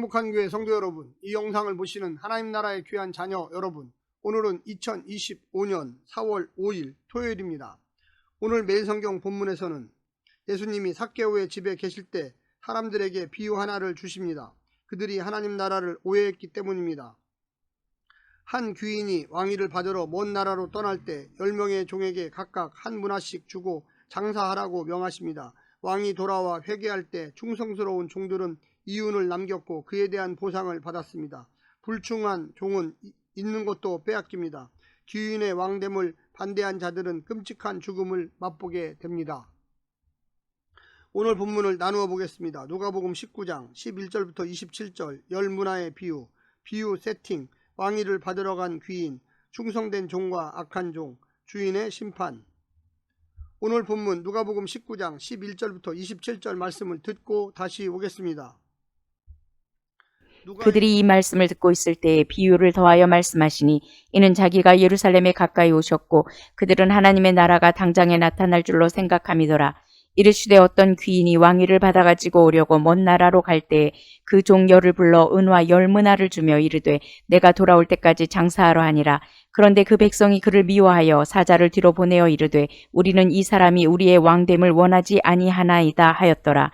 북한교회 성도 여러분, 이 영상을 보시는 하나님 나라의 귀한 자녀 여러분, 오늘은 2025년 4월 5일 토요일입니다. 오늘 매일 성경 본문에서는 예수님이 사개오의 집에 계실 때 사람들에게 비유 하나를 주십니다. 그들이 하나님 나라를 오해했기 때문입니다. 한 귀인이 왕위를 받으러 먼 나라로 떠날 때 10명의 종에게 각각 한 문화씩 주고 장사하라고 명하십니다. 왕이 돌아와 회개할 때 충성스러운 종들은 이윤을 남겼고 그에 대한 보상을 받았습니다. 불충한 종은 이- 있는 것도 빼앗깁니다. 귀인의 왕됨을 반대한 자들은 끔찍한 죽음을 맛보게 됩니다. 오늘 본문을 나누어 보겠습니다. 누가복음 19장 11절부터 27절 열문화의 비유, 비유 세팅, 왕위를 받으러 간 귀인, 충성된 종과 악한 종, 주인의 심판. 오늘 본문 누가복음 19장 11절부터 27절 말씀을 듣고 다시 오겠습니다. 그들이 이 말씀을 듣고 있을 때에 비유를 더하여 말씀하시니 이는 자기가 예루살렘에 가까이 오셨고 그들은 하나님의 나라가 당장에 나타날 줄로 생각함이더라. 이르시되 어떤 귀인이 왕위를 받아가지고 오려고 먼 나라로 갈 때에 그종 열을 불러 은화 열 문화를 주며 이르되 내가 돌아올 때까지 장사하러 하니라. 그런데 그 백성이 그를 미워하여 사자를 뒤로 보내어 이르되 우리는 이 사람이 우리의 왕됨을 원하지 아니하나이다 하였더라.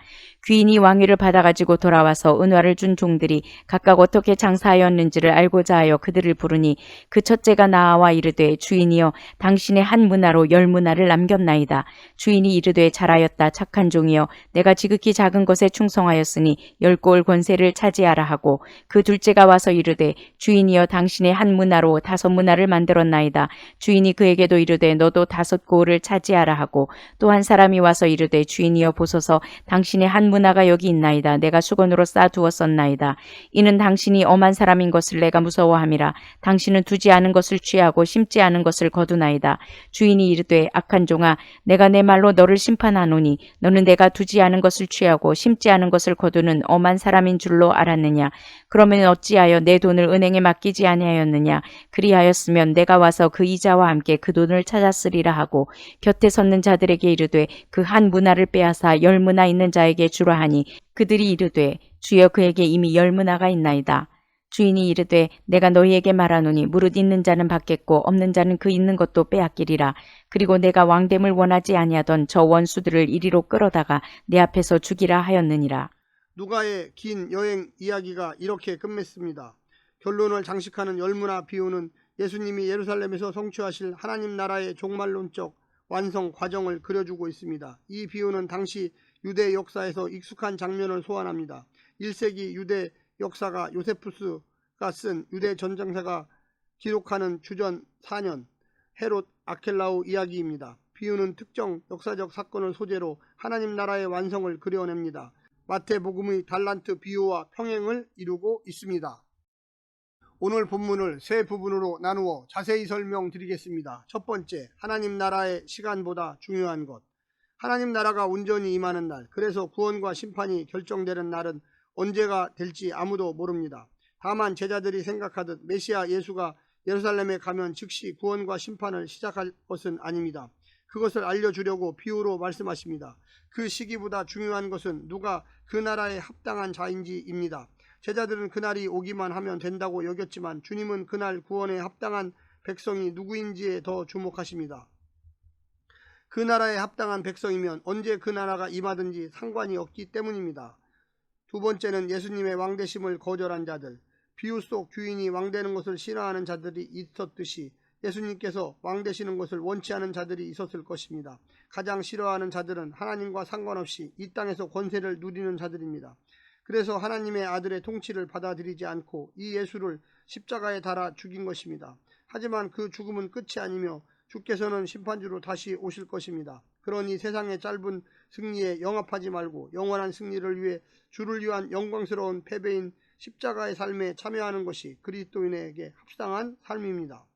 귀인이 왕위를 받아가지고 돌아와서 은화를 준 종들이 각각 어떻게 장사하였는지를 알고자 하여 그들을 부르니 그 첫째가 나와 이르되 주인이여 당신의 한 문화로 열 문화를 남겼나이다. 주인이 이르되 잘하였다 착한 종이여 내가 지극히 작은 것에 충성하였으니 열 골 권세를 차지하라 하고 그 둘째가 와서 이르되 주인이여 당신의 한 문화로 다섯 문화를 만들었나이다. 주인이 그에게도 이르되 너도 다섯 골을 차지하라 하고 또 한 사람이 와서 이르되 주인이여 보소서 당신의 한 문화가 여기 있나이다. 내가 수건으로 싸두었었나이다. 이는 당신이 엄한 사람인 것을 내가 무서워함이라. 당신은 두지 않은 것을 취하고 심지 않은 것을 거두나이다. 주인이 이르되 악한 종아 내가 내 말로 너를 심판하노니 너는 내가 두지 않은 것을 취하고 심지 않은 것을 거두는 엄한 사람인 줄로 알았느냐. 그러면 어찌하여 내 돈을 은행에 맡기지 아니하였느냐. 그리하였으면 내가 와서 그 이자와 함께 그 돈을 찾았으리라 하고 곁에 섰는 자들에게 이르되 그 한 문화를 빼앗아 열 문화 있는 자에게 주라 하니 그들이 이르되 주여 그에게 이미 열 문화가 있나이다. 주인이 이르되 내가 너희에게 말하노니 무릇 있는 자는 받겠고 없는 자는 그 있는 것도 빼앗기리라. 그리고 내가 왕됨을 원하지 아니하던 저 원수들을 이리로 끌어다가 내 앞에서 죽이라 하였느니라. 누가의 긴 여행 이야기가 이렇게 끝맺습니다. 결론을 장식하는 열문화 비유는 예수님이 예루살렘에서 성취하실 하나님 나라의 종말론적 완성 과정을 그려주고 있습니다. 이 비유는 당시 유대 역사에서 익숙한 장면을 소환합니다. 1세기 유대 역사가 요세푸스가 쓴 유대 전쟁사가 기록하는 주전 4년 헤롯 아켈라우 이야기입니다. 비유는 특정 역사적 사건을 소재로 하나님 나라의 완성을 그려냅니다. 마태복음의 달란트 비유와 평행을 이루고 있습니다. 오늘 본문을 세 부분으로 나누어 자세히 설명드리겠습니다. 첫 번째, 하나님 나라의 시간보다 중요한 것. 하나님 나라가 온전히 임하는 날, 그래서 구원과 심판이 결정되는 날은 언제가 될지 아무도 모릅니다. 다만 제자들이 생각하듯 메시아 예수가 예루살렘에 가면 즉시 구원과 심판을 시작할 것은 아닙니다. 그것을 알려주려고 비유로 말씀하십니다. 그 시기보다 중요한 것은 누가 그 나라에 합당한 자인지입니다. 제자들은 그날이 오기만 하면 된다고 여겼지만 주님은 그날 구원에 합당한 백성이 누구인지에 더 주목하십니다. 그 나라에 합당한 백성이면 언제 그 나라가 임하든지 상관이 없기 때문입니다. 두 번째는 예수님의 왕되심을 거절한 자들, 비유 속 귀인이 왕되는 것을 싫어하는 자들이 있었듯이 예수님께서 왕되시는 것을 원치 않은 자들이 있었을 것입니다. 가장 싫어하는 자들은 하나님과 상관없이 이 땅에서 권세를 누리는 자들입니다. 그래서 하나님의 아들의 통치를 받아들이지 않고 이 예수를 십자가에 달아 죽인 것입니다. 하지만 그 죽음은 끝이 아니며 주께서는 심판주로 다시 오실 것입니다. 그러니 세상의 짧은 승리에 영합하지 말고 영원한 승리를 위해 주를 위한 영광스러운 패배인 십자가의 삶에 참여하는 것이 그리스도인에게 합당한 삶입니다.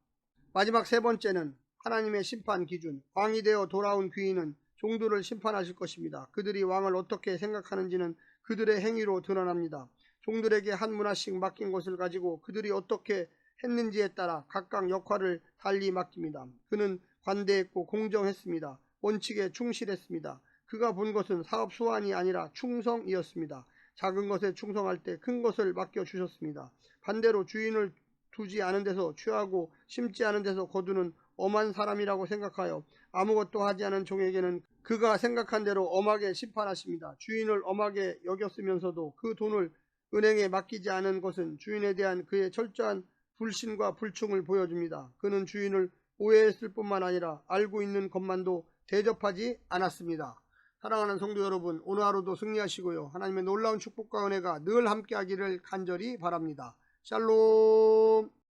마지막 세 번째는 하나님의 심판 기준. 왕이 되어 돌아온 귀인은 종들을 심판하실 것입니다. 그들이 왕을 어떻게 생각하는지는 그들의 행위로 드러납니다. 종들에게 한 문화씩 맡긴 것을 가지고 그들이 어떻게 했는지에 따라 각각 역할을 달리 맡깁니다. 그는 관대했고 공정했습니다. 원칙에 충실했습니다. 그가 본 것은 사업 수완이 아니라 충성이었습니다. 작은 것에 충성할 때 큰 것을 맡겨 주셨습니다. 반대로 주인을 두지 않은 데서 취하고 심지 않은 데서 거두는 엄한 사람이라고 생각하여 아무것도 하지 않은 종에게는 그가 생각한 대로 엄하게 심판하십니다. 주인을 엄하게 여겼으면서도 그 돈을 은행에 맡기지 않은 것은 주인에 대한 그의 철저한 불신과 불충을 보여줍니다. 그는 주인을 오해했을 뿐만 아니라 알고 있는 것만도 대접하지 않았습니다. 사랑하는 성도 여러분, 오늘 하루도 승리하시고요. 하나님의 놀라운 축복과 은혜가 늘 함께하기를 간절히 바랍니다. 샬롬.